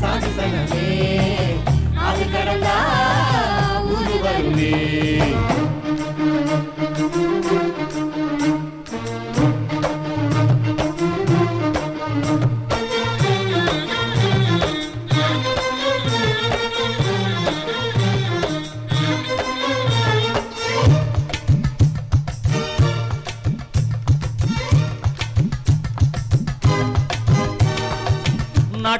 சாகசனமே அது கடந்தா உருவருமே.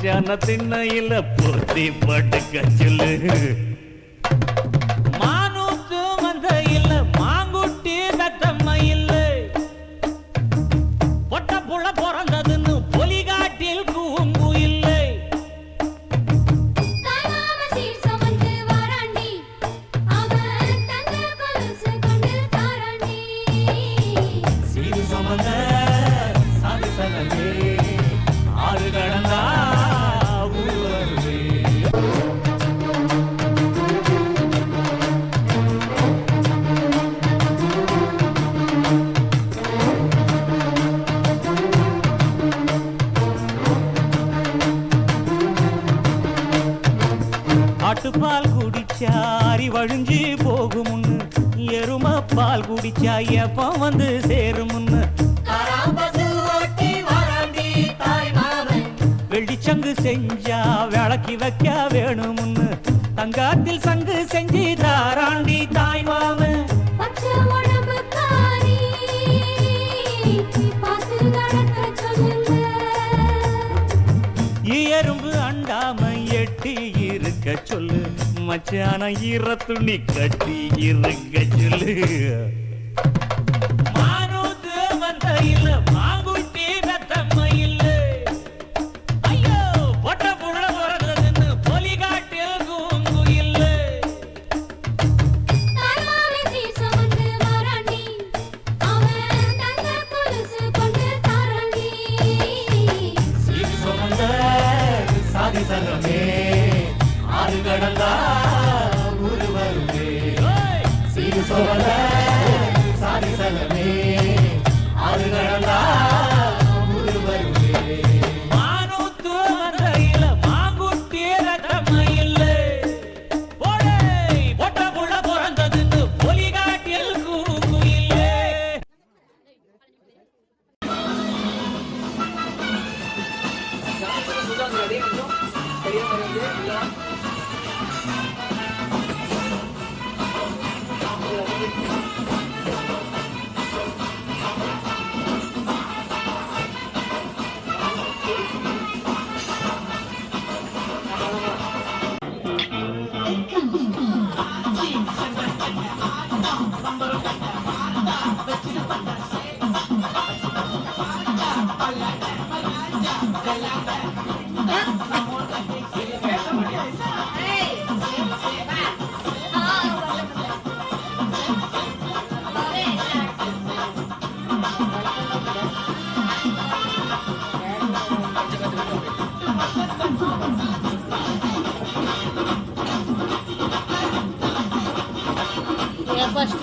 மச்சான திண்ணையில பொத்தி படுக்க சொல்லு. ஆட்டுப்பால் குடிச்சா அரி வழிஞ்சு போகுமுன்னு எரும பால் குடிச்சா எப்ப வந்து சேருமுன்னு வெள்ளிச்சங்கு செஞ்சா விளக்கி வைக்க வேணுமுன்னு தங்காத்தில் சங்கு செஞ்சு தாராண்டி தாய் மாமன் எறும்பு அண்டாம எட்டி இருக்க சொல்லு மச்சான ஈர துணி கட்டி இருக்க சொல்லு. periodo 问题。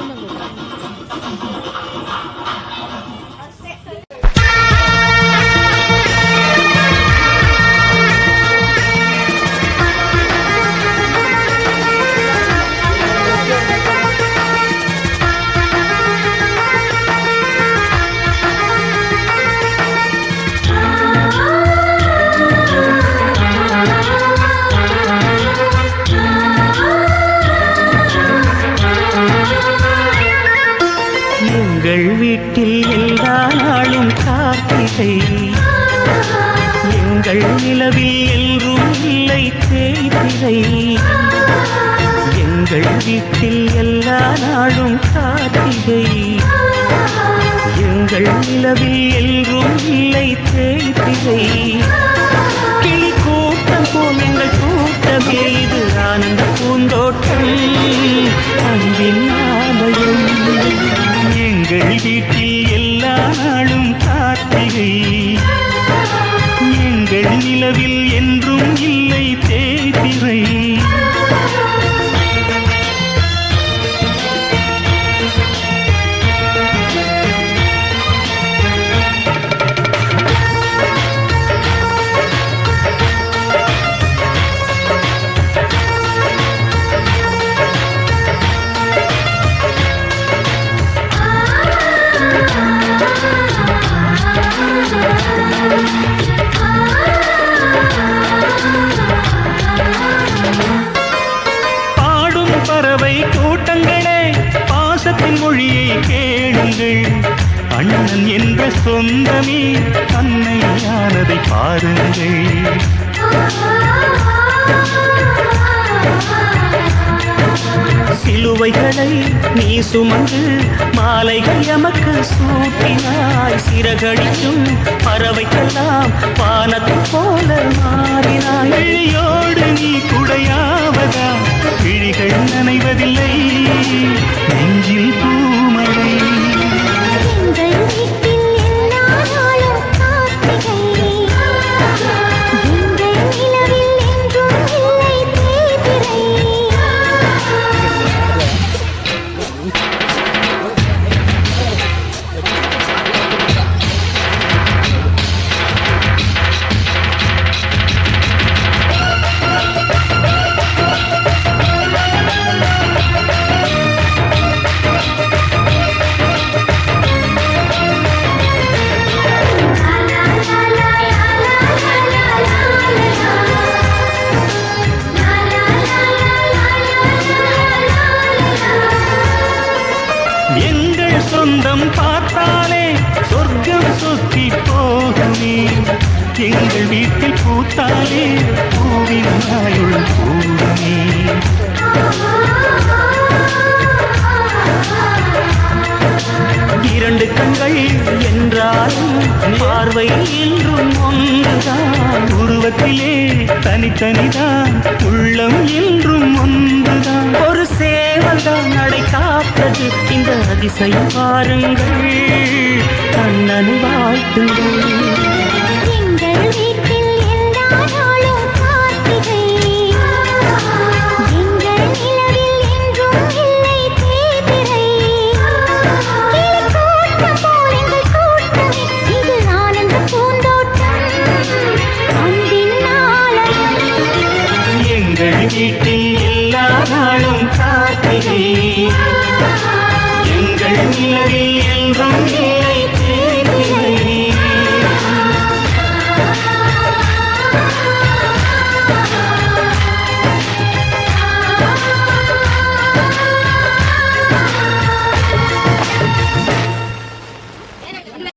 எங்கள் வீட்டில் எல்லா நாளும் கார்த்திகை. எங்கள் நிலவில் என்றும் இல்லை தேய்திரை. எங்கள் வீட்டில் எல்லா நாளும் கார்த்திகை. எங்கள் நிலவில் என்றும் இல்லை தேய்திரை. நிலவில் என்றும் இல்லை பறவை கூட்டங்களே பாசத்தின் மொழியை கேளுங்கள். அண்ணன் என்ற சொந்தமே தன்னையானதை பாருங்கள். சிலுவைகளை நீ சுமந்து மாலைகள் எமக்கு சூட்டினாய். சிறகடிக்கும் பறவைக்கெல்லாம் வானத்தை போல மாறினாய். விழியோடு நீ குடையாவதா? விழிகள் நனைவதில்லை. நெஞ்சில் பூமலை வீட்டில் பூத்தாலே பூவினாயுள் பூமே இரண்டு கண்கள் என்றாலும் பார்வை என்றும் ஒன்றுதான். உருவத்திலே தனித்தனிதான் உள்ளம் என்றும் ஒன்றுதான். ஒரு சேவல்தான் நடை காப்பது. இந்த அதிசயம் பாருங்கள் கண்ணன் வாழ்த்துங்கள்.